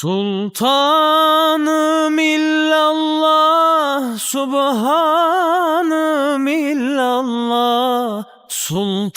Sultanım illallah, Subhanım illallah. Sultanım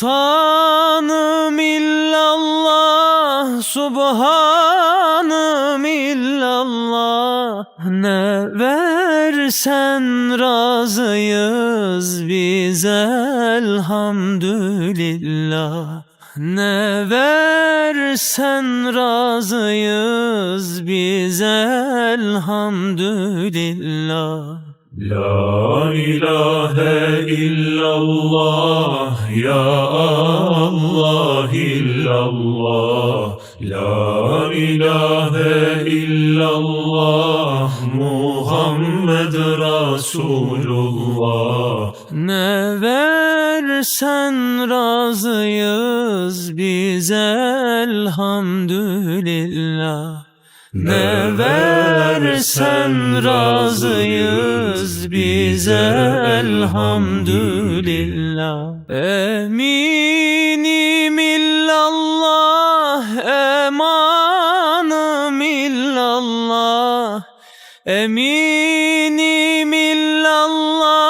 illallah, Subhanım illallah. Ne versen razıyız biz elhamdülillah. Ne versen razıyız biz elhamdülillah. La ilahe illallah ya Allah illallah La ilahe illallah Muhammed Resulullah Ne versen razıyız biz elhamdülillah. Ne versen razıyız biz elhamdülillah. Eminim illallah, emanım illallah. Eminim illallah,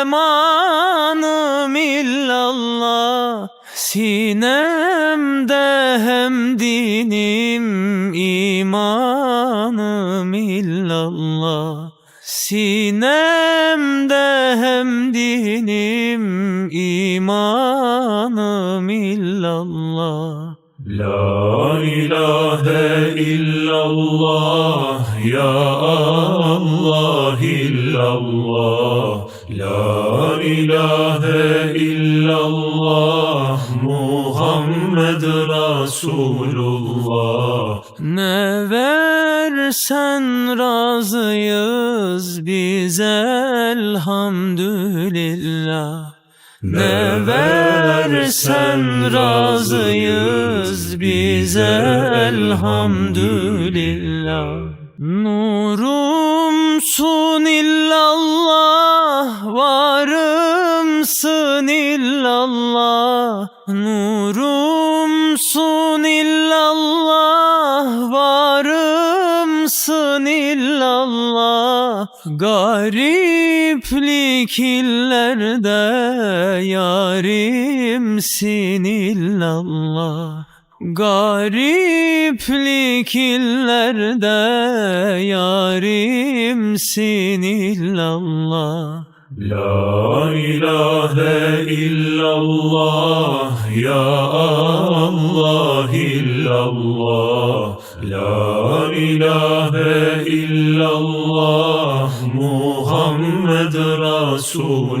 emanım illallah. Sinemde hem dinim imanım illallah. Sinemde hem dinim imanım illallah. La ilahe illallah ya Allah illallah La ilahe illallah Muhammed Resulullah Ne versen razıyız biz elhamdülillah. Ne versen razıyız biz elhamdülillah. Nurumsun illallah, varımsın illallah. Nurumsun illallah, varımsın Gariplik illerde yarimsin illallah. Gariplik illerde yarimsin illallah. La ilahe illallah ya Allah illallah La ilahe illallah Muhammed Resulullah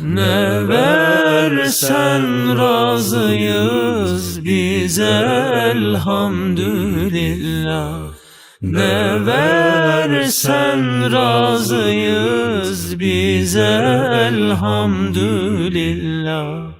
Ne versen razıyız biz elhamdülillah. Ne versen razıyız biz elhamdülillah.